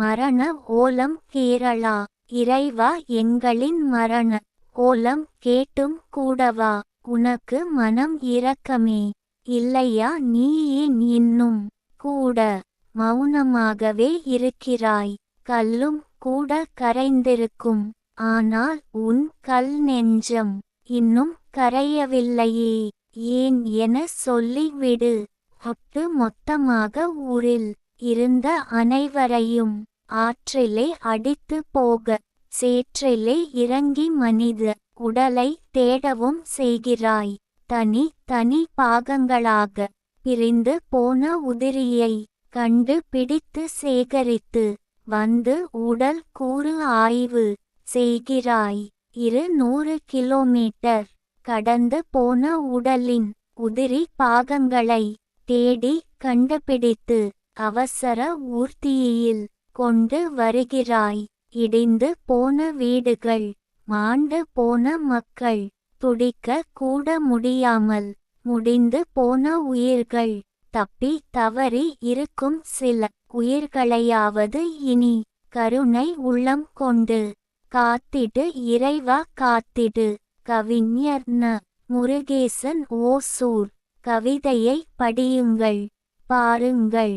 மரண ஓலம் கேரளா. இறைவா எங்களின் மரண ஓலம் கேட்டும் கூடவா. உனக்கு மனம் இரக்கமே. இல்லையா நீ ஏன் இன்னும் கூட மௌனமாகவே இருக்கிறாய்? கல்லும் கூட கரைந்திருக்கும். ஆனால் உன் கல் நெஞ்சம் இன்னும் கரையவில்லையே. ஏன் என சொல்லிவிடு. ஒட்டு மொத்தமாக ஊரில் இருந்த அனைவரையும் ஆற்றிலே அடித்து போக சேற்றிலே இறங்கி மனித உடலை தேடவும் செய்கிறாய். தனி தனி பாகங்களாக பிரிந்து போன உதிரியை கண்டு பிடித்து சேகரித்து வந்து உடல் கூறு ஆய்வு செய்கிறாய். இரு நூறு கிலோமீட்டர் கடந்து போன உடலின் உதிரி பாகங்களை தேடி கண்டுபிடித்து அவசர ஊர்த்தியில் கொண்டு வருகிறாய். இடிந்து போன வீடுகள் மாண்டு போன மக்கள் துடிக்க கூட முடியாமல் முடிந்து போன உயிர்கள் தப்பி தவறி இருக்கும் சில உயிர்களையாவது இனி கருணை உள்ளம் கொண்டு காத்திடு இறைவா காத்திடு. கவிஞர் ந. முருகேசன் ஓசூர். கவிதையை படியுங்கள் பாருங்கள்.